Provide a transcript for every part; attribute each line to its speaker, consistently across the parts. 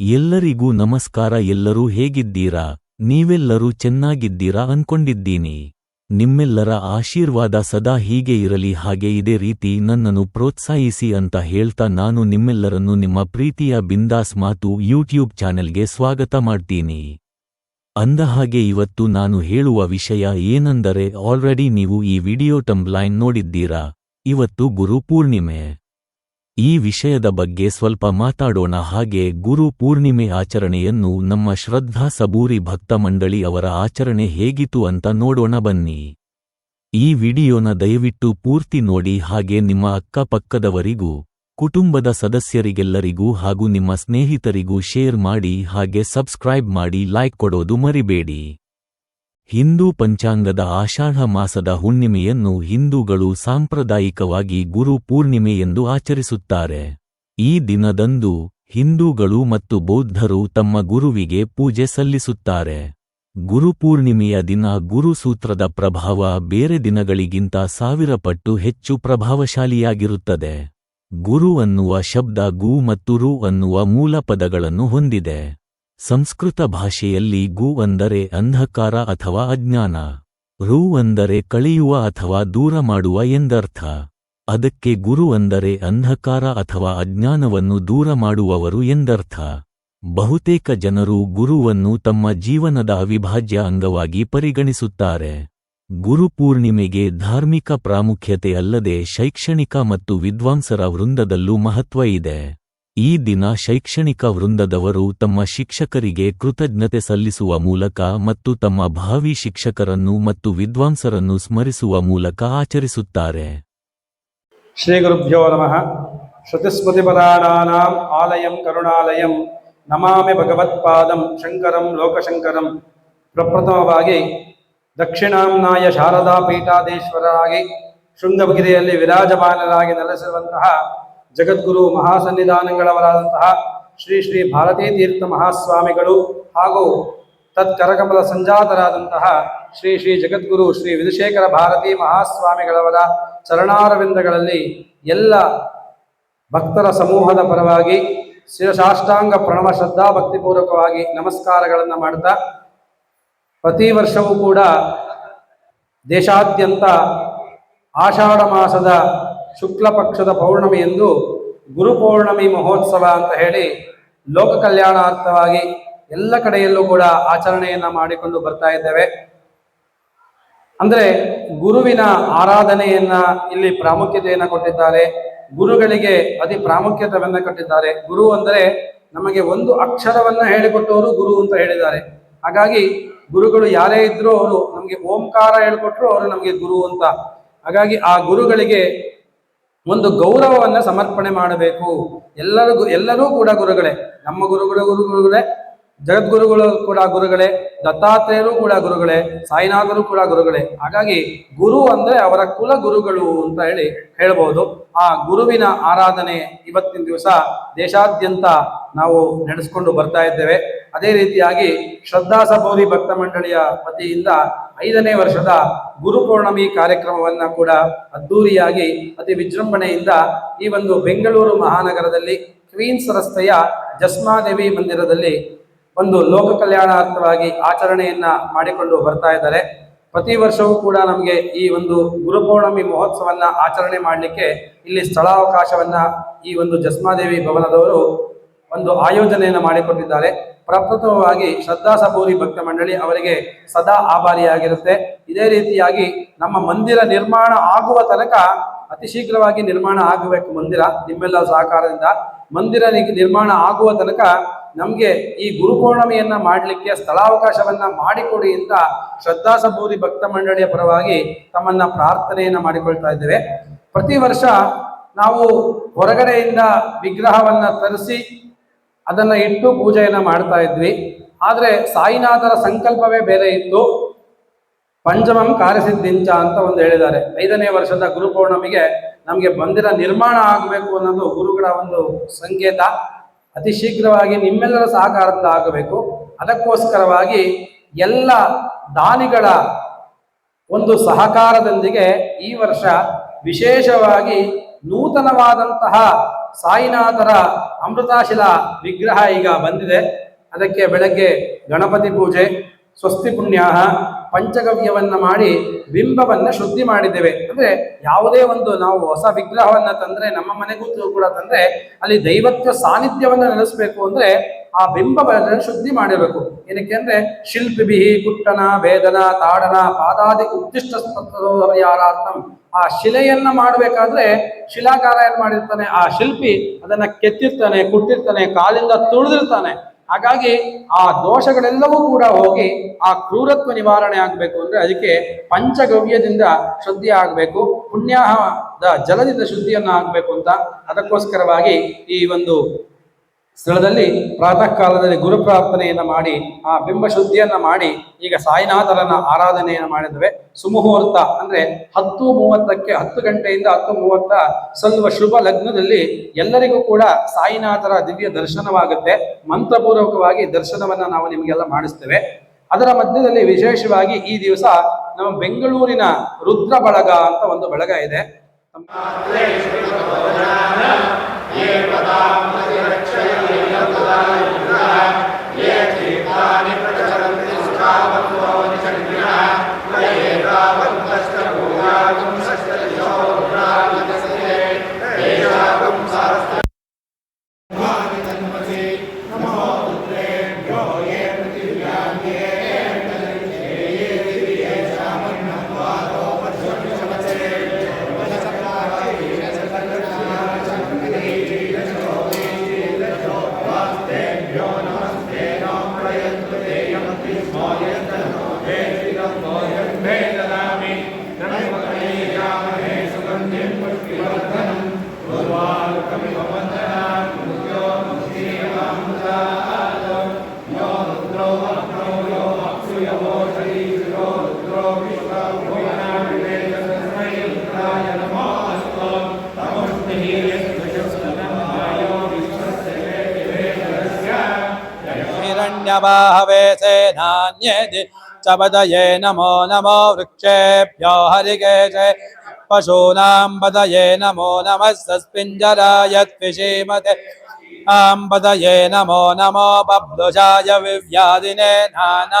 Speaker 1: ಎಲ್ಲರಿಗೂ ನಮಸ್ಕಾರ, ಎಲ್ಲರೂ ಹೇಗಿದ್ದೀರಾ? ನೀವೆಲ್ಲರೂ ಚೆನ್ನಾಗಿದ್ದೀರಾ ಅನ್ಕೊಂಡಿದ್ದೀನಿ. ನಿಮ್ಮೆಲ್ಲರ ಆಶೀರ್ವಾದ ಸದಾ ಹೀಗೆ ಇರಲಿ, ಹಾಗೆ ಇದೇ ರೀತಿ ನನ್ನನ್ನು ಪ್ರೋತ್ಸಾಹಿಸಿ ಅಂತ ಹೇಳ್ತಾ ನಾನು ನಿಮ್ಮೆಲ್ಲರನ್ನು ನಿಮ್ಮ ಪ್ರೀತಿಯ ಬಿಂದಾಸ್ ಮಾತು ಯೂಟ್ಯೂಬ್ ಚಾನೆಲ್ಗೆ ಸ್ವಾಗತ ಮಾಡ್ತೀನಿ. ಅಂದಹಾಗೆ ಇವತ್ತು ನಾನು ಹೇಳುವ ವಿಷಯ ಏನೆಂದರೆ, ಆಲ್ರೆಡಿ ನೀವು ಈ ವಿಡಿಯೋ ಟಂಬ್ಲೈನ್ ನೋಡಿದ್ದೀರಾ? ಇವತ್ತು ಗುರು ಪೂರ್ಣಿಮೆ. ಈ ವಿಷಯದ ಬಗ್ಗೆ ಸ್ವಲ್ಪ ಮಾತಾಡೋಣ. ಹಾಗೆ ಗುರು ಪೂರ್ಣಿಮೆ ಆಚರಣೆಯನ್ನು ನಮ್ಮ ಶ್ರದ್ಧಾ ಸಬೂರಿ ಭಕ್ತ ಮಂಡಳಿ ಅವರ ಆಚರಣೆ ಹೇಗಿತು ಅಂತ ನೋಡೋಣ ಬನ್ನಿ. ಈ ವಿಡಿಯೋನ ದಯವಿಟ್ಟು ಪೂರ್ತಿ ನೋಡಿ. ಹಾಗೆ ನಿಮ್ಮ ಅಕ್ಕಪಕ್ಕದವರಿಗೂ, ಕುಟುಂಬದ ಸದಸ್ಯರಿಗೆಲ್ಲರಿಗೂ ಹಾಗೂ ನಿಮ್ಮ ಸ್ನೇಹಿತರಿಗೂ ಶೇರ್ ಮಾಡಿ. ಹಾಗೆ ಸಬ್ಸ್ಕ್ರೈಬ್ ಮಾಡಿ, ಲೈಕ್ ಕೊಡೋದು ಮರಿಬೇಡಿ. ಹಿಂದೂ ಪಂಚಾಂಗದ ಆಷಾಢ ಮಾಸದ ಹುಣ್ಣಿಮೆಯನ್ನು ಹಿಂದೂಗಳು ಸಾಂಪ್ರದಾಯಿಕವಾಗಿ ಗುರು ಪೂರ್ಣಿಮೆ ಎಂದು ಆಚರಿಸುತ್ತಾರೆ. ಈ ದಿನದಂದು ಹಿಂದೂಗಳು ಮತ್ತು ಬೌದ್ಧರು ತಮ್ಮ ಗುರುವಿಗೆ ಪೂಜೆ ಸಲ್ಲಿಸುತ್ತಾರೆ. ಗುರುಪೂರ್ಣಿಮೆಯ ದಿನ ಗುರುಸೂತ್ರದ ಪ್ರಭಾವ ಬೇರೆ ದಿನಗಳಿಗಿಂತ ಸಾವಿರ ಪಟ್ಟು ಹೆಚ್ಚು ಪ್ರಭಾವಶಾಲಿಯಾಗಿರುತ್ತದೆ. ಗುರು ಅನ್ನುವ ಶಬ್ದ ಗು ಮತ್ತು ರು ಅನ್ನುವ ಮೂಲ ಪದಗಳನ್ನು ಹೊಂದಿದೆ. ಸಂಸ್ಕೃತ ಭಾಷೆಯಲ್ಲಿ ಗು ಅಂದರೆ ಅಂಧಕಾರ ಅಥವಾ ಅಜ್ಞಾನ. ರು ಅಂದರೆ ಕಳೆಯುವ ಅಥವಾ ದೂರ ಮಾಡುವ ಎಂದರ್ಥ. ಅದಕ್ಕೆ ಗುರು ಅಂದರೆ ಅಂಧಕಾರ ಅಥವಾ ಅಜ್ಞಾನವನ್ನು ದೂರ ಮಾಡುವವರು ಎಂದರ್ಥ. ಬಹುತೇಕ ಜನರು ಗುರುವನ್ನು ತಮ್ಮ ಜೀವನದ ಅವಿಭಾಜ್ಯ ಅಂಗವಾಗಿ ಪರಿಗಣಿಸುತ್ತಾರೆ. ಗುರುಪೂರ್ಣಿಮೆಗೆ ಧಾರ್ಮಿಕ ಪ್ರಾಮುಖ್ಯತೆ ಅಲ್ಲದೆ ಶೈಕ್ಷಣಿಕ ಮತ್ತು ವಿದ್ವಾಂಸರ ವೃಂದದಲ್ಲೂ ಮಹತ್ವ ಇದೆ. ಈ ದಿನ ಶೈಕ್ಷಣಿಕ ವೃಂದದವರು ತಮ್ಮ ಶಿಕ್ಷಕರಿಗೆ ಕೃತಜ್ಞತೆ ಸಲ್ಲಿಸುವ ಮೂಲಕ ಮತ್ತು ತಮ್ಮ ಭಾವಿ ಶಿಕ್ಷಕರನ್ನು ಮತ್ತು ವಿದ್ವಾಂಸರನ್ನು ಸ್ಮರಿಸುವ ಮೂಲಕ ಆಚರಿಸುತ್ತಾರೆ.
Speaker 2: ಶ್ರೀ ಗುರುಭ್ಯೋ ನಮಃ. ಶ್ರುತಿಸ್ಮೃತಿಪರಾಣಾನಾಂ ಆಲಯಂ ಕರುಣಾಲಯಂ ನಮಾಮಿ ಭಗವತ್ಪಾದಂ ಶಂಕರಂ ಲೋಕಶಂಕರಂ. ಪ್ರಪ್ರಥಮವಾಗಿ ದಕ್ಷಿಣಾಂನಾಯ ಶಾರದಾ ಪೀಠಾದೇಶ್ವರರಾಗಿ ಶೃಂಗಗಿರಿಯಲ್ಲಿ ವಿರಾಜಮಾನರಾಗಿ ನೆಲೆಸಿರುವಂತಹ ಜಗದ್ಗುರು ಮಹಾಸನ್ನಿಧಾನಗಳವರಾದಂತಹ ಶ್ರೀ ಶ್ರೀ ಭಾರತೀ ತೀರ್ಥ ಮಹಾಸ್ವಾಮಿಗಳು ಹಾಗೂ ತತ್ಕರಕಮಲ ಸಂಜಾತರಾದಂತಹ ಶ್ರೀ ಶ್ರೀ ಜಗದ್ಗುರು ಶ್ರೀ ವಿಧುಶೇಖರ ಭಾರತೀ ಮಹಾಸ್ವಾಮಿಗಳವರ ಚರಣಾರವಿಂದಗಳಲ್ಲಿ ಎಲ್ಲ ಭಕ್ತರ ಸಮೂಹದ ಪರವಾಗಿ ಶಿರಸಾಷ್ಟಾಂಗ ಪ್ರಣವ ಶ್ರದ್ಧಾ ಭಕ್ತಿಪೂರ್ವಕವಾಗಿ ನಮಸ್ಕಾರಗಳನ್ನು ಮಾಡ್ತಾ, ಪ್ರತಿ ವರ್ಷವೂ ಕೂಡ ದೇಶಾದ್ಯಂತ ಆಷಾಢ ಮಾಸದ ಶುಕ್ಲ ಪಕ್ಷದ ಪೌರ್ಣಮಿಯಂದು ಗುರು ಪೌರ್ಣಮಿ ಮಹೋತ್ಸವ ಅಂತ ಹೇಳಿ ಲೋಕ ಕಲ್ಯಾಣಾರ್ಥವಾಗಿ ಎಲ್ಲ ಕಡೆಯಲ್ಲೂ ಕೂಡ ಆಚರಣೆಯನ್ನ ಮಾಡಿಕೊಂಡು ಬರ್ತಾ ಇದ್ದೇವೆ. ಅಂದ್ರೆ ಗುರುವಿನ ಆರಾಧನೆಯನ್ನ ಇಲ್ಲಿ ಪ್ರಾಮುಖ್ಯತೆಯನ್ನ ಕೊಟ್ಟಿದ್ದಾರೆ. ಗುರುಗಳಿಗೆ ಅತಿ ಪ್ರಾಮುಖ್ಯತೆಯನ್ನ ಕೊಟ್ಟಿದ್ದಾರೆ. ಗುರು ಅಂದರೆ ನಮಗೆ ಒಂದು ಅಕ್ಷರವನ್ನ ಹೇಳಿಕೊಟ್ಟವರು ಗುರು ಅಂತ ಹೇಳಿದ್ದಾರೆ. ಹಾಗಾಗಿ ಗುರುಗಳು ಯಾರೇ ಇದ್ರೂ ಅವರು ನಮಗೆ ಓಂಕಾರ ಹೇಳ್ಕೊಟ್ರು ಅವರು ನಮಗೆ ಗುರು ಅಂತ. ಹಾಗಾಗಿ ಆ ಗುರುಗಳಿಗೆ ಒಂದು ಗೌರವವನ್ನ ಸಮರ್ಪಣೆ ಮಾಡಬೇಕು. ಎಲ್ಲರಿಗೂ, ಎಲ್ಲರೂ ಕೂಡ ಗುರುಗಳೇ, ನಮ್ಮ ಗುರುಗಳ ಗುರು ಗುರುಗಳೇ, ಜಗದ್ಗುರುಗಳು ಕೂಡ ಗುರುಗಳೇ, ದತ್ತಾತ್ರೇಯರು ಕೂಡ ಗುರುಗಳೇ, ಸಾಯಿನಾಥರು ಕೂಡ ಗುರುಗಳೇ. ಹಾಗಾಗಿ ಗುರು ಅಂದ್ರೆ ಅವರ ಕುಲ ಗುರುಗಳು ಅಂತ ಹೇಳಿ ಹೇಳ್ಬೋದು. ಆ ಗುರುವಿನ ಆರಾಧನೆ ಇವತ್ತಿನ ದಿವಸ ದೇಶಾದ್ಯಂತ ನಾವು ನಡೆಸ್ಕೊಂಡು ಬರ್ತಾ ಇದ್ದೇವೆ. ಅದೇ ರೀತಿಯಾಗಿ ಶ್ರದ್ಧಾ ಸಭೋದಿ ಭಕ್ತ ಮಂಡಳಿಯ ವತಿಯಿಂದ ಐದನೇ ವರ್ಷದ ಗುರು ಪೌರ್ಣಮಿ ಕಾರ್ಯಕ್ರಮವನ್ನ ಕೂಡ ಅದ್ದೂರಿಯಾಗಿ ಅತಿ ವಿಜೃಂಭಣೆಯಿಂದ ಈ ಒಂದು ಬೆಂಗಳೂರು ಮಹಾನಗರದಲ್ಲಿ ಕ್ವೀನ್ಸ್ ರಸ್ತೆಯ ಜಸ್ಮಾದೇವಿ ಮಂದಿರದಲ್ಲಿ ಒಂದು ಲೋಕ ಕಲ್ಯಾಣಾರ್ಥವಾಗಿ ಆಚರಣೆಯನ್ನ ಮಾಡಿಕೊಂಡು ಬರ್ತಾ ಇದ್ದಾರೆ. ಪ್ರತಿ ವರ್ಷವೂ ಕೂಡ ನಮಗೆ ಈ ಒಂದು ಗುರು ಪೌರ್ಣಮಿ ಮಹೋತ್ಸವನ್ನ ಆಚರಣೆ ಮಾಡಲಿಕ್ಕೆ ಇಲ್ಲಿ ಸ್ಥಳಾವಕಾಶವನ್ನ ಈ ಒಂದು ಜಸ್ಮಾದೇವಿ ಭವನದವರು ಒಂದು ಆಯೋಜನೆಯನ್ನು ಮಾಡಿಕೊಟ್ಟಿದ್ದಾರೆ. ಪ್ರಪ್ರಥಮವಾಗಿ ಶ್ರದ್ಧಾ ಸಬೂರಿ ಭಕ್ತ ಮಂಡಳಿ ಅವರಿಗೆ ಸದಾ ಆಭಾರಿಯಾಗಿರುತ್ತೆ. ಇದೇ ರೀತಿಯಾಗಿ ನಮ್ಮ ಮಂದಿರ ನಿರ್ಮಾಣ ಆಗುವ ತನಕ ಅತಿ ಶೀಘ್ರವಾಗಿ ನಿರ್ಮಾಣ ಆಗಬೇಕು ಮಂದಿರ ನಿಮ್ಮೆಲ್ಲ ಸಹಕಾರದಿಂದ. ಮಂದಿರ ನಿರ್ಮಾಣ ಆಗುವ ತನಕ ನಮಗೆ ಈ ಗುರುಪೌರ್ಣಮಿಯನ್ನ ಮಾಡಲಿಕ್ಕೆ ಸ್ಥಳಾವಕಾಶವನ್ನ ಮಾಡಿಕೊಡಿ ಅಂತ ಶ್ರದ್ಧಾ ಸಬೂರಿ ಭಕ್ತ ಮಂಡಳಿಯ ಪರವಾಗಿ ತಮ್ಮನ್ನ ಪ್ರಾರ್ಥನೆಯನ್ನ ಮಾಡಿಕೊಳ್ತಾ ಇದ್ದೇವೆ. ಪ್ರತಿ ವರ್ಷ ನಾವು ಹೊರಗಡೆಯಿಂದ ವಿಗ್ರಹವನ್ನ ತರಿಸಿ ಅದನ್ನ ಇಟ್ಟು ಪೂಜೆಯನ್ನು ಮಾಡ್ತಾ ಇದ್ವಿ. ಆದರೆ ಸಾಯಿನಾಥರ ಸಂಕಲ್ಪವೇ ಬೇರೆ ಇತ್ತು. ಪಂಚಮಂ ಕಾರ್ಯಸಿದ್ಧಿಂಚ ಅಂತ ಒಂದು ಹೇಳಿದ್ದಾರೆ. ಐದನೇ ವರ್ಷದ ಗುರು ಪೌರ್ಣಮಿಗೆ ನಮಗೆ ಮಂದಿರ ನಿರ್ಮಾಣ ಆಗಬೇಕು ಅನ್ನೋದು ಗುರುಗಳ ಒಂದು ಸಂಕೇತ. ಅತಿ ಶೀಘ್ರವಾಗಿ ನಿಮ್ಮೆಲ್ಲರ ಸಹಕಾರದಿಂದ ಆಗಬೇಕು. ಅದಕ್ಕೋಸ್ಕರವಾಗಿ ಎಲ್ಲ ದಾನಿಗಳ ಒಂದು ಸಹಕಾರದೊಂದಿಗೆ ಈ ವರ್ಷ ವಿಶೇಷವಾಗಿ ನೂತನವಾದಂತಹ ಸಾಯಿನಾಥರ ಅಮೃತಾಶಿಲ ವಿಗ್ರಹ ಈಗ ಬಂದಿದೆ. ಅದಕ್ಕೆ ಬೆಳಗ್ಗೆ ಗಣಪತಿ ಪೂಜೆ, ಸ್ವಸ್ತಿ ಪುಣ್ಯ ಪಂಚಗವ್ಯವನ್ನು ಮಾಡಿ ಬಿಂಬವನ್ನು ಶುದ್ಧಿ ಮಾಡಿದ್ದೇವೆ. ಅಂದರೆ ಯಾವುದೇ ಒಂದು ನಾವು ಹೊಸ ವಿಗ್ರಹವನ್ನು ತಂದರೆ, ನಮ್ಮ ಮನೆಗೂ ಕೂಡ ತಂದರೆ, ಅಲ್ಲಿ ದೈವತ್ವ ಸಾನ್ನಿಧ್ಯವನ್ನು ನೆಲೆಸಬೇಕು ಅಂದರೆ ಆ ಬಿಂಬವನ್ನು ಶುದ್ಧಿ ಮಾಡಿರಬೇಕು. ಏನಕ್ಕೆ ಅಂದ್ರೆ ಶಿಲ್ಪಿ ಕುಟ್ಟನ ವೇದನ, ತಾಡನ, ಪಾದಾದಿ ಉದ್ದಿಷ್ಟ ಯಾರಾರ್ಥಂ ಆ ಶಿಲೆಯನ್ನ ಮಾಡಬೇಕಾದ್ರೆ ಶಿಲಾಕಾರ ಏನ್ ಮಾಡಿರ್ತಾನೆ? ಆ ಶಿಲ್ಪಿ ಅದನ್ನ ಕೆತ್ತಿರ್ತಾನೆ, ಕುಟ್ಟಿರ್ತಾನೆ, ಕಾಲಿಂದ ತುಳಿದಿರ್ತಾನೆ. ಹಾಗಾಗಿ ಆ ದೋಷಗಳೆಲ್ಲವೂ ಕೂಡ ಹೋಗಿ ಆ ಕ್ರೂರತ್ವ ನಿವಾರಣೆ ಆಗಬೇಕು ಅಂದ್ರೆ ಅದಕ್ಕೆ ಪಂಚಗವ್ಯದಿಂದ ಶುದ್ಧಿ ಆಗಬೇಕು ಪುಣ್ಯದ ಜಲದಿಂದ ಶುದ್ಧಿಯನ್ನು ಆಗಬೇಕು ಅಂತ ಅದಕ್ಕೋಸ್ಕರವಾಗಿ ಈ ಒಂದು ಸ್ಥಳದಲ್ಲಿ ಪ್ರಾತಃ ಕಾಲದಲ್ಲಿ ಗುರು ಪ್ರಾರ್ಥನೆಯನ್ನ ಮಾಡಿ, ಆ ಬಿಂಬ ಶುದ್ಧಿಯನ್ನ ಮಾಡಿ, ಈಗ ಸಾಯಿನಾಥರನ್ನ ಆರಾಧನೆಯನ್ನ ಮಾಡಿದ್ದೇವೆ ಸುಮುಹೂರ್ತ ಅಂದ್ರೆ ಹತ್ತು ಮೂವತ್ತಕ್ಕೆ ಹತ್ತು ಗಂಟೆಯಿಂದ ಹತ್ತು ಮೂವತ್ತ ಸಲ್ಲುವ ಶುಭ ಲಗ್ನದಲ್ಲಿ ಎಲ್ಲರಿಗೂ ಕೂಡ ಸಾಯಿನಾಥರ ದಿವ್ಯ ದರ್ಶನವಾಗುತ್ತೆ. ಮಂತ್ರಪೂರ್ವಕವಾಗಿ ದರ್ಶನವನ್ನ ನಾವು ನಿಮಗೆಲ್ಲ ಮಾಡಿಸ್ತೇವೆ. ಅದರ ಮಧ್ಯದಲ್ಲಿ ವಿಶೇಷವಾಗಿ ಈ ದಿವಸ ನಮ್ಮ ಬೆಂಗಳೂರಿನ ರುದ್ರ ಬಳಗ ಅಂತ ಒಂದು ಬಳಗ ಇದೆ.
Speaker 3: ये चेतानि प्रचलन्ति सुखावन्तो निचलन्ति हिरण्यवाहवे सेनान्येति च पदये नमो नमो वृक्षेभ्यो हरिकेशे पशूनां पदये नमो नमः सस्पिञ्जराय द्विषीमते आं पदये नमो नमो बब्लुषाय विव्यादिने नान।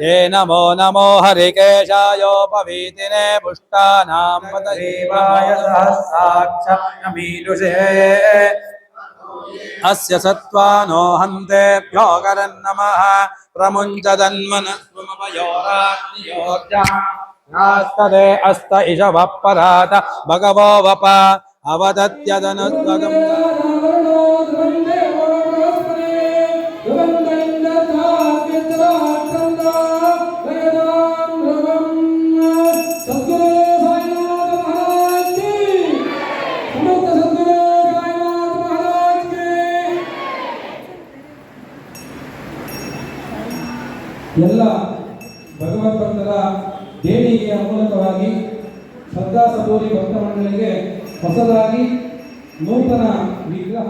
Speaker 3: ये नमो नमो हरिकेशायोपवीतिने पुष्टानां पदयेवाय सहस्राक्षमीनुषे अस्य सत्त्वानो हन्तेभ्यो करन्नमः प्रमुञ्चदन्मनस्वमपयोरात्मयोर्जास्तदे अस्त इष वः परात भगवो वप अवदत्यदनुद्वगम्
Speaker 4: ಎಲ್ಲ ಭಗವಂತರ ದೇಣಿಗೆಯ ಮೂಲಕವಾಗಿ ಶ್ರದ್ಧಾ ಸಬೋರಿ ಭಕ್ತ ಮಂಡಳಿಗೆ ಹೊಸದಾಗಿ ನೂತನ ವಿಗ್ರಹ.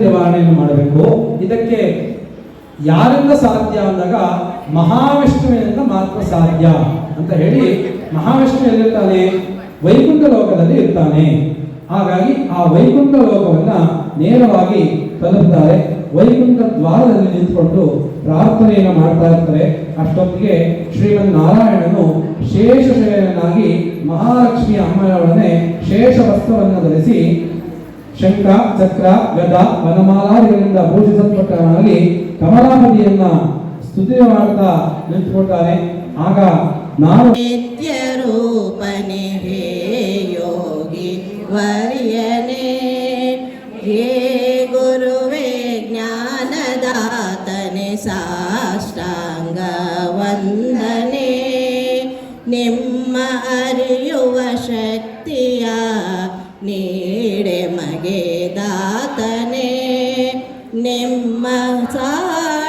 Speaker 2: ನಿವಾರಣೆಯನ್ನು ಮಾಡಬೇಕು. ಇದಕ್ಕೆ ಯಾರಿಂದ ಸಾಧ್ಯ ಅಂದಾಗ ಮಹಾವಿಷ್ಣುವಿನಿಂದ ಮಾತ್ರ ಸಾಧ್ಯ ಅಂತ ಹೇಳಿ ಮಹಾವಿಷ್ಣು ಎಲ್ಲಿರ್ತಾನೆ? ವೈಕುಂಠ ಲೋಕದಲ್ಲಿ ಇರ್ತಾನೆ. ಹಾಗಾಗಿ ಆ ವೈಕುಂಠ ಲೋಕವನ್ನ ನೇರವಾಗಿ ತಲುಪುತ್ತಾರೆ ವೈಕುಂಠ ದ್ವಾರದಲ್ಲಿ ನಿಂತುಕೊಂಡು ಪ್ರಾರ್ಥನೆಯನ್ನು ಮಾಡ್ತಾ ಇರ್ತಾರೆ. ಅಷ್ಟೊತ್ತಿಗೆ ಶ್ರೀಮನ್ ನಾರಾಯಣನು ಶೇಷಶಯನಾಗಿ ಮಹಾಲಕ್ಷ್ಮಿಯ ಅಮ್ಮನೊಡನೆ ಶೇಷ ವಸ್ತ್ರವನ್ನು ಧರಿಸಿ ಶಂಖ, ಚಕ್ರ, ಗದ, ವನಮಾಲಾದಿಗಳಿಂದ ಪೂಜಿಸಲ್ಪಟ್ಟವನಾಗಿ ಕಮಲಾಪತಿಯನ್ನ ಸ್ತುತಿ ಮಾಡ್ತಾ ನಿಂತುಕೊಳ್ತಾನೆ ಆಗ ನಾನು
Speaker 5: ನಿತ್ಯರೂಪನೆ ಹೇ ಯೋಗಿ ವರ್ಯನೆ متى